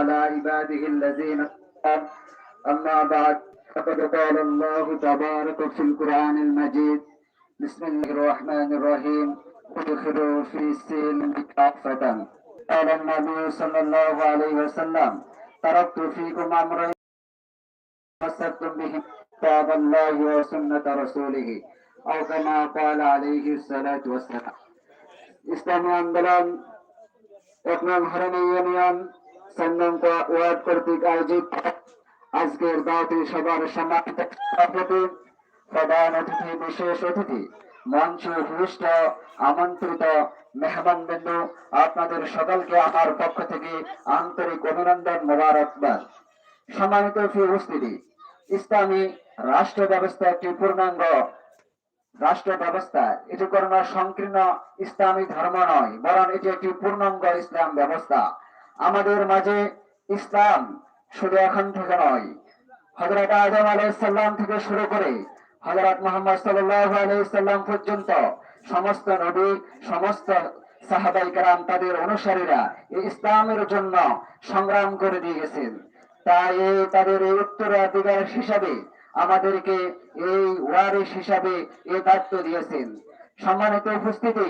على عباده الذين اصطفى أما بعد فقد قال الله تبارك في القرآن المجيد بسم الله الرحمن الرحيم ادخلوا في السلم كافة قال النبي صلى الله عليه وسلم تركت فيكم أمرين تمسكتم به كتاب الله وسنة رسوله أو كما قال عليه الصلاة والسلام ইসলামী আন্দোলন এক নং হারানি ইউনিয়ন ওয়ার্ড কর্তৃক আয়োজিত। আজকের দাওয়াতি সভার সম্মানিত সভাপতি, প্রধান অতিথি, বিশেষ অতিথি, মঞ্চ ভূমিষ্ঠ, আমন্ত্রিত মেহমান বিন্দু আপনাদের সকলকে আমার পক্ষ থেকে আন্তরিক অভিনন্দন মোবারকবাদ। সম্মানিত ইসলামী রাষ্ট্র ব্যবস্থা একটি পূর্ণাঙ্গ রাষ্ট্র ব্যবস্থা। এটি কোনো সংকীর্ণ ইসলামী ধর্ম নয়, বরং এটি একটি পূর্ণাঙ্গ ইসলাম ব্যবস্থা। আমাদের মাঝে ইসলাম শুধু এখন থেকে নয়। হজরত আদম আলাইসাল্লাম থেকে শুরু করে হজরত মোহাম্মদ সাল্লাহ আলাইসাল্লাম পর্যন্ত সমস্ত নবী, সমস্ত সাহাবাই কারাম তাদের অনুসারীরা এই ইসলামের জন্য সংগ্রাম করে দিয়ে গেছেন তাই তাদের এই উত্তরাধিকার হিসাবে আমাদেরকে এই ওয়ারিস হিসাবে এই দায়িত্ব দিয়েছেন। সম্মানিত উপস্থিতি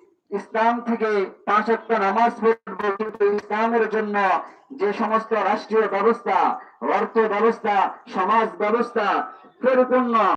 ইসলাম থেকে পাঁচ ওয়াক্ত নামাজ পড়ব কিন্তু ইসলামের জন্য যে সমস্ত রাষ্ট্রীয় ব্যবস্থা, অর্থ ব্যবস্থা, সমাজ ব্যবস্থা পরিপূর্ণ।